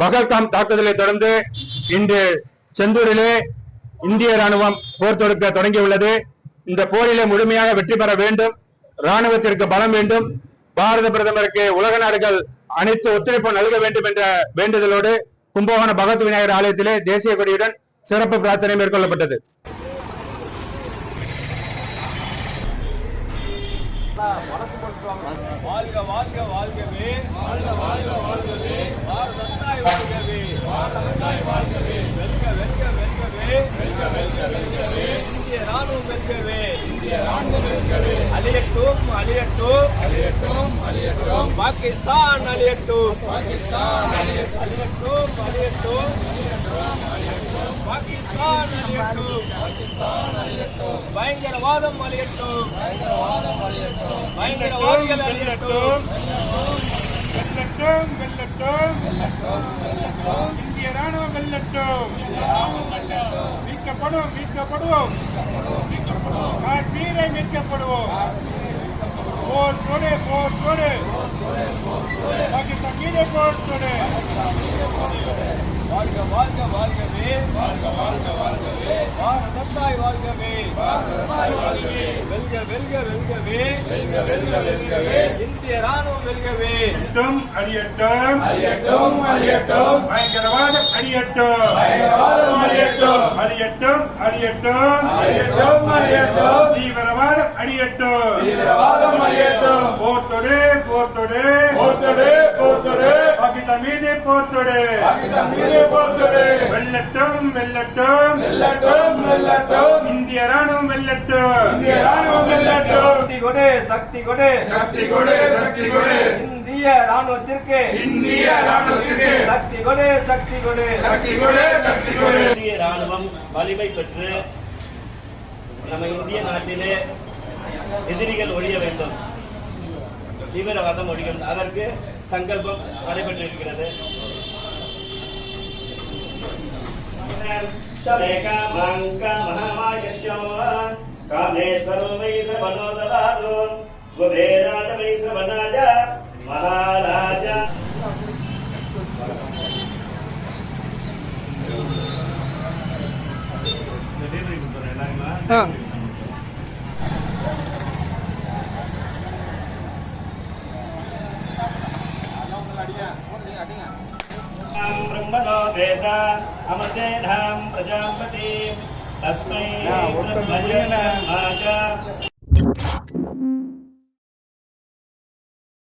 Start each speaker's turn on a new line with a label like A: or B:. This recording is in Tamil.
A: பகல்காம் தாக்குதலை தொடர்ந்து இன்று செந்தூரிலே இந்திய ராணுவம் போர் தொடுக்க தொடங்கியுள்ளது. இந்த போரிலே முழுமையாக வெற்றி பெற வேண்டும். ராணுவத்திற்கு பலம் வேண்டும். பாரத பிரதமருக்கு உலக நாடுகள் அனைத்து ஒத்துழைப்பு நல்க வேண்டும் என்ற வேண்டுதலோடு கும்பகோணம் பகத் விநாயகர் ஆலயத்திலே தேசிய கொடியுடன் சிறப்பு பிரார்த்தனை மேற்கொள்ளப்பட்டது.
B: வாழ்க வாழ்க வாழ்கவே வாழ்க வாழ்க வாழ்கவே பாரதத்தாய் வாழ்கவே பாரதத்தாய் வாழ்கவே வெல்க வெல்க வெல்கவே வெல்க வெல்க வெல்கவே இந்திய ராணுவம் வெல்கவே இந்திய ராணுவம் வெல்கவே அழியட்டும் அழியட்டும் அழியட்டும் பாகிஸ்தான் அழியட்டும் பாகிஸ்தான் அழியட்டும் அழியட்டும் பாகிஸ்தான் அழியட்டும் பாகிஸ்தான் அழியட்டும் பயங்கரவாதம் அழியட்டும் பயங்கரவாதம் அழியட்டும் பயங்கரவாதிகள் அழியட்டும்
C: வெல்லட்டும் வெல்லட்டும். இந்திய ராணுவம் வெல்லட்டும். மீட்கப்படும் மீட்கப்படுவோம் காஷ்மீரை மீட்கப்படுவோம். போர் கொடு பாகிஸ்தான் மீது போர் கொடு
B: வாழ்க வாழ்க வாழ்கவே வாழ்க வாழ்க வாழ்கவே பாரதத்தாய் வாழ்கவே பாரதத்தாய் வாழ்கவே வெல்க வெல்க வெல்கவே வெல்க வெல்க வெல்கவே இந்திய ராணுவம் வெல்கவே
C: அழியட்டும் அழியட்டும்
B: அழியட்டும் அழியட்டும்
C: பயங்கரவாதம் அழியட்டும்
B: பயங்கரவாதம் அழியட்டும்
C: அழியட்டும் அழியட்டும்
B: அழியட்டும் அழியட்டும்
C: தீவிரவாதம் அழியட்டும்
B: தீவிரவாதம் போர்த்தொடு
C: வெல்லட்டும் வெல்லட்டும்.
B: வெல்லட்டும் வெல்லட்டும்.
C: இந்திய ராணுவம் வெல்லட்டும்.
B: இந்திய ராணுவம் வெல்லட்டும். சக்தி கொடு சக்தி கொடு.
C: சக்தி கொடு சக்தி கொடு.
B: இந்திய ராணுவத்திற்கு.
C: இந்திய ராணுவத்திற்கு.
B: சக்தி கொடு சக்தி கொடு.
C: சக்தி கொடு சக்தி கொடு.
D: இந்திய ராணுவம் வலிமை பெற்று நம்ம இந்திய நாட்டிலே எதிரிகள் ஒழிய வேண்டும். தீவிரவாதம் ஒழிய வேண்டும் அதற்கு சங்கல்பம் நடைபெற்றிருக்கிறது காமேஸ்வரோ வை சர்வனோதலாதோ குபேராஜ வை சர்வநாஜ மகாராஜா ब्रह्मणो वेद अमृतेनां प्रजापति तस्मै ब्रह्मणे नमः